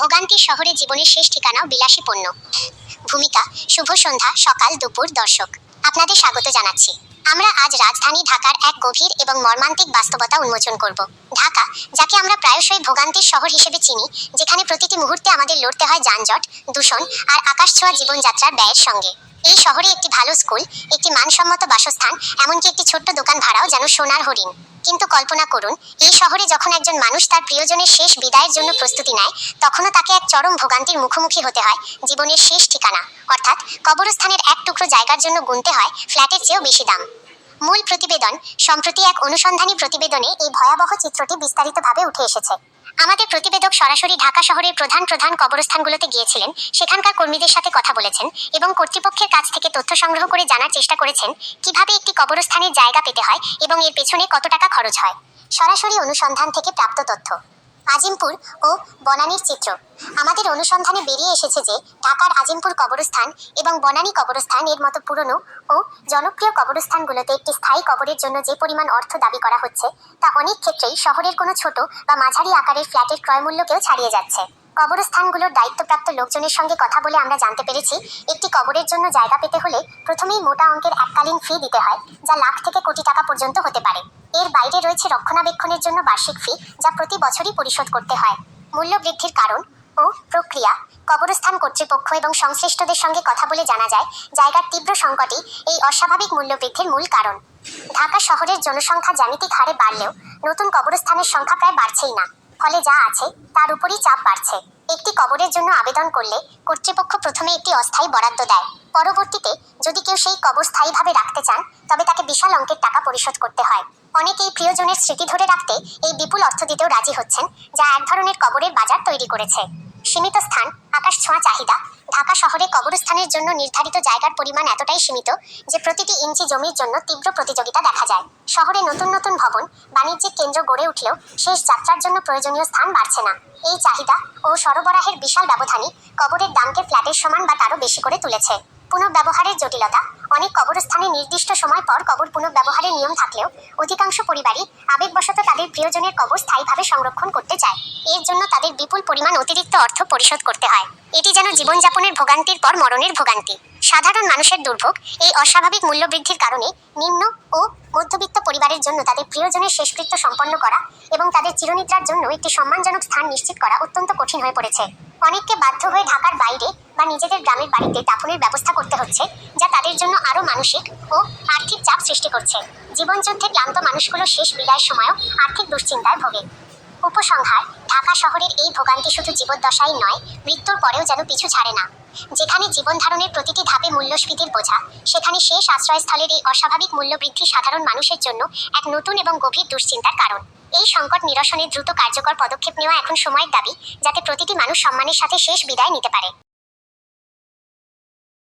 ভোগান্তি শহরে জীবনের শেষ ঠিকানাও বিলাসী পণ্য ভূমিকা, শুভ সন্ধ্যা, সকাল, দুপুর, দর্শক। আপনাদের স্বাগত জানাচ্ছি। আমরা আজ রাজধানী ঢাকার এক গভীর এবং মর্মান্তিক বাস্তবতা উন্মোচন করব। ঢাকা, যাকে আমরা প্রায়শই ভোগান্তির শহর হিসেবে চিনি, যেখানে প্রতিটি মুহূর্তে আমাদের লড়তে হয় যানজট, দূষণ আর আকাশ ছোঁয়া জীবনযাত্রার ব্যয়ের সঙ্গে। এই শহরে একটি ভালো স্কুল, একটি মানসম্মত বাসস্থান, এমনকি একটি ছোট্ট দোকান ভাড়াও যেন সোনার হরিণ। কিন্তু কল্পনা করুন, এই শহরে যখন একজন মানুষ তার প্রিয়জনের শেষ বিদায়ের জন্য প্রস্তুতি নেয়, তখনও তাকে এক চরম ভোগান্তির মুখোমুখি হতে হয় জীবনের শেষ ঠিকানা। অর্থাৎ কবরস্থানের এক টুকরো জায়গার জন্য গুনতে হয় ফ্ল্যাটের চেয়েও বেশি দাম। মূল প্রতিবেদন, সম্প্রতি এক অনুসন্ধানী প্রতিবেদনে এই ভয়াবহ চিত্রটি বিস্তারিতভাবে উঠে এসেছে। আমাদের প্রতিবেদক সরাসরি ঢাকা শহরের প্রধান প্রধান কবরস্থানগুলোতে গিয়েছিলেন। সেখানকার কর্মীদের সাথে কথা বলেছেন এবং কর্তৃপক্ষের কাছ থেকে তথ্য সংগ্রহ করে জানার চেষ্টা করেছেন কীভাবে একটি কবরস্থানের জায়গা পেতে হয় এবং এর পেছনে কত টাকা খরচ হয়। সরাসরি অনুসন্ধান থেকে প্রাপ্ত তথ্য। আজিমপুর ও বনানীর চিত্র। আমাদের অনুসন্ধানে বেরিয়ে এসেছে যে, ঢাকার আজিমপুর কবরস্থান এবং বনানী কবরস্থান এর মতো পুরনো ও জনপ্রিয় কবরস্থানগুলোতে একটি স্থায়ী কবরের জন্য যে পরিমাণ অর্থ দাবি করা হচ্ছে, তা অনেক ক্ষেত্রেই শহরের কোনো ছোট বা মাঝারি আকারের ফ্ল্যাটের ক্রয়মূল্যকেও ছাড়িয়ে যাচ্ছে। কবরস্থানগুলোর দায়িত্বপ্রাপ্ত লোকজনের সঙ্গে কথা বলে আমরা জানতে পেরেছি, একটি কবরের জন্য জায়গা পেতে হলে প্রথমেই মোটা অঙ্কের এককালীন ফি দিতে হয়, যা লাখ থেকে কোটি টাকা পর্যন্ত হতে পারে। এর বাইরে রয়েছে রক্ষণাবেক্ষণের জন্য বার্ষিক ফি যা প্রতি বছরই পরিশোধ করতে হয়। মূল্য বৃদ্ধির কারণ ও প্রক্রিয়া, কবরস্থান কর্তৃপক্ষ এবং সংশ্লিষ্টদের সঙ্গে কথা বলে জানা যায়, জায়গার তীব্র সংকটই এই অস্বাভাবিক মূল্য বৃদ্ধির মূল কারণ। ঢাকা শহরের জনসংখ্যা জ্যামিতিক হারে বাড়লেও নতুন কবরস্থানের সংখ্যা প্রায় বাড়ছেই না। ফলে যা আছে, তার উপরই চাপ বাড়ছে। একটি কবরের জন্য আবেদন করলে কর্তৃপক্ষ প্রথমে একটি অস্থায়ী বরাদ্দ দেয়। পরবর্তীতে যদি কেউ সেই কবর স্থায়ীভাবে রাখতে চান, তবে তাকে বিশাল অঙ্কের টাকা পরিশোধ করতে হয়। অনেকেই প্রিয়জনের স্মৃতি ধরে রাখতে এই বিপুল অর্থ দিতেও রাজি হচ্ছেন, যা এক ধরনের কবরের বাজার তৈরি করেছে। সীমিত স্থান, আকাশ ছোঁয়া চাহিদা, ঢাকা শহরে কবরস্থানের জন্য নির্ধারিত জায়গার পরিমাণ এতটাই সীমিত যে প্রতিটি ইঞ্চি জমির জন্য তীব্র প্রতিযোগিতা দেখা যায়। শহরে নতুন নতুন ভবন, বাণিজ্যিক কেন্দ্র গড়ে উঠলেও শেষ যাত্রার জন্য প্রয়োজনীয় স্থান বাড়ছে না। এই চাহিদা ও সরবরাহের বিশাল ব্যবধানই কবরের দামকে ফ্ল্যাটের সমান বা তারও বেশি করে তুলেছে। পুনর্ব্যবহারের জটিলতা অনেক কবরস্থানে নির্দিষ্ট সময় পর কবর পুনর্ব্যবহারের নিয়ম থাকলেও অধিকাংশ পরিবারই আবেগবশত তাদের প্রিয়জনের কবর স্থায়ীভাবে সংরক্ষণ করতে চায়। এর জন্য তাদের বিপুল পরিমাণ অতিরিক্ত অর্থ পরিশোধ করতে হয়। এটি যেন জীবনযাপনের ভোগান্তির পর মরণের ভোগান্তি। সাধারণ মানুষের দুর্ভোগ এই অস্বাভাবিক মূল্যবৃদ্ধির কারণে নিম্ন ও মধ্যবিত্ত পরিবারের জন্য তাদের প্রিয়জনের শেষকৃত্য সম্পন্ন করা এবং তাদের চিরনিদ্রার জন্য একটি সম্মানজনক স্থান নিশ্চিত করা অত্যন্ত কঠিন হয়ে পড়েছে। অনেককে বাধ্য হয়ে ঢাকার বাইরে বা নিজেদের গ্রামের বাড়িতে দাফনের ব্যবস্থা করতে হচ্ছে, যা তাদের জন্য আরও মানসিক ও আর্থিক চাপ সৃষ্টি করছে। জীবনযুদ্ধে ক্লান্ত মানুষগুলো শেষ বিদায়ের সময়ও আর্থিক দুশ্চিন্তায় ভোগে। উপসংহার, ঢাকা শহরের এই ভোগান্তি শুধু জীবদ্দশাই নয়, মৃত্যুর পরেও যেন পিছু ছাড়ে না। যেখানে জীবনধারণের প্রতিটি ধাপে মূল্যস্ফীতির বোঝা, সেখানে শেষ আশ্রয়স্থলের এই অস্বাভাবিক মূল্যবৃদ্ধি সাধারণ মানুষের জন্য এক নতুন এবং গভীর দুশ্চিন্তার কারণ। এই সংকট নিরসনে দ্রুত কার্যকর পদক্ষেপ নেওয়া এখন সময়ের দাবি, যাতে প্রতিটি মানুষ সম্মানের সাথে শেষ বিদায় নিতে পারে।